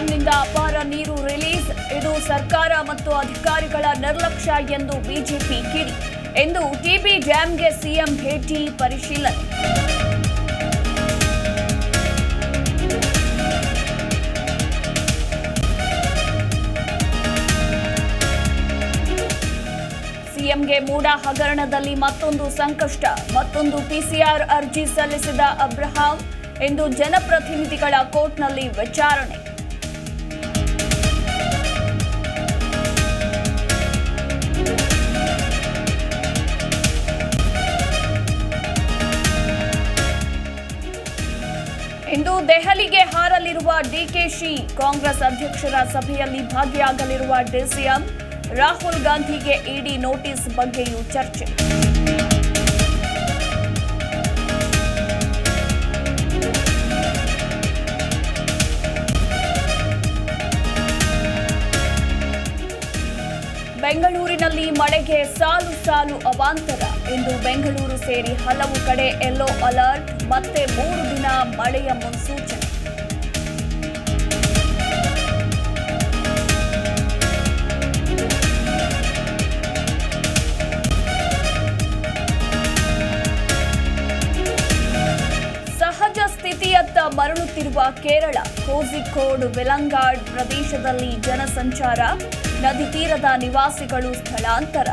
ಡ್ಯಾಂನಿಂದ ಅಪಾರ ನೀರು ರಿಲೀಸ್. ಇದು ಸರ್ಕಾರ ಮತ್ತು ಅಧಿಕಾರಿಗಳ ನಿರ್ಲಕ್ಷ್ಯ ಎಂದು ಬಿಜೆಪಿ ಕಿಡಿ. ಎಂದು ಟಿಬಿ ಡ್ಯಾಂಗೆ ಸಿಎಂ ಭೇಟಿ ಪರಿಶೀಲನೆ. ಸಿಎಂಗೆ ಮೂಡ ಹಗರಣದಲ್ಲಿ ಮತ್ತೊಂದು ಸಂಕಷ್ಟ. ಮತ್ತೊಂದು ಪಿಸಿಆರ್ ಅರ್ಜಿ ಸಲ್ಲಿಸಿದ ಅಬ್ರಹಾಂ. ಎಂದು ಜನಪ್ರತಿನಿಧಿಗಳ ಕೋರ್ಟ್ನಲ್ಲಿ ವಿಚಾರಣೆ. ಇಂದು ದೆಹಲಿಗೆ ಹಾರಲಿರುವ ಡಿಕೆಶಿ ಕಾಂಗ್ರೆಸ್ ಅಧ್ಯಕ್ಷರ ಸಭೆಯಲ್ಲಿ ಭಾಗಿಯಾಗಲಿರುವ ಡಿಸಿಎಂ ರಾಹುಲ್ ಗಾಂಧಿಗೆ ಇಡಿ ನೋಟಿಸ್ ಬಗ್ಗೆಯೂ ಚರ್ಚೆ. ಬೆಂಗಳೂರಿನಲ್ಲಿ ಮಳೆಗೆ ಸಾಲು ಸಾಲು ಅವಾಂತರ. ಇಂದು ಬೆಂಗಳೂರು ಸೇರಿ ಹಲವು ಕಡೆ ಯೆಲ್ಲೋ ಅಲರ್ಟ್ ಮತ್ತೆ ಮೂರು ದಿನ ಮಳೆಯ ಮುನ್ಸೂಚನೆ. ಸ್ಥಿತಿಯತ್ತ ಮರಳುತ್ತಿರುವ ಕೇರಳ ಕೋಝಿಕೋಡ್ ವೆಲಂಗಾಡ್ ಪ್ರದೇಶದಲ್ಲಿ ಜನಸಂಚಾರ ನದಿ ತೀರದ ನಿವಾಸಿಗಳು ಸ್ಥಳಾಂತರ.